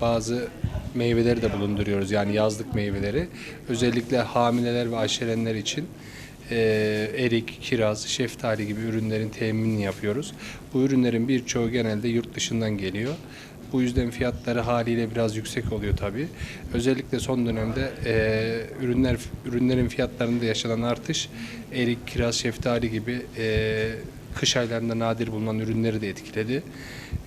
Bazı meyveleri de bulunduruyoruz yani yazlık meyveleri. Özellikle hamileler ve aşerenler için e, erik, kiraz, şeftali gibi ürünlerin teminini yapıyoruz. Bu ürünlerin birçoğu genelde yurt dışından geliyor. Bu yüzden fiyatları haliyle biraz yüksek oluyor tabii. Özellikle son dönemde e, ürünler ürünlerin fiyatlarında yaşanan artış erik, kiraz, şeftali gibi e, kış aylarında nadir bulunan ürünleri de etkiledi.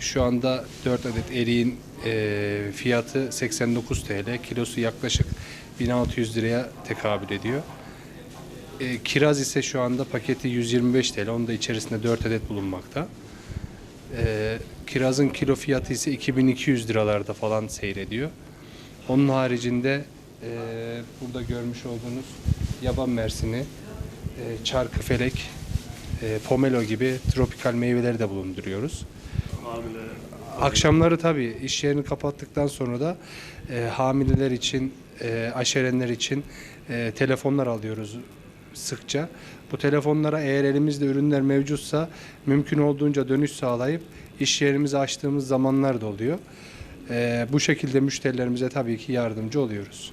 Şu anda 4 adet eriğin e, fiyatı 89 TL, kilosu yaklaşık 1600 liraya tekabül ediyor. E, kiraz ise şu anda paketi 125 TL, onun da içerisinde 4 adet bulunmakta. E, kirazın kilo fiyatı ise 2200 liralarda falan seyrediyor. Onun haricinde e, burada görmüş olduğunuz yaban mersini, e, çarkıfelek, e, pomelo gibi tropikal meyveleri de bulunduruyoruz. Hamile. Akşamları tabii iş yerini kapattıktan sonra da e, hamileler için, e, aşerenler için e, telefonlar alıyoruz sıkça. Bu telefonlara eğer elimizde ürünler mevcutsa mümkün olduğunca dönüş sağlayıp iş yerimizi açtığımız zamanlar da oluyor. E, bu şekilde müşterilerimize tabii ki yardımcı oluyoruz.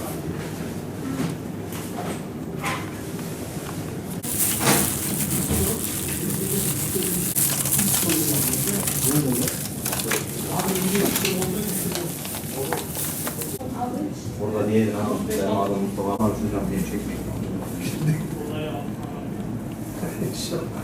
Orada niye lan? Benim adım Mustafa abi şuradan beni çekmeyin. İnşallah.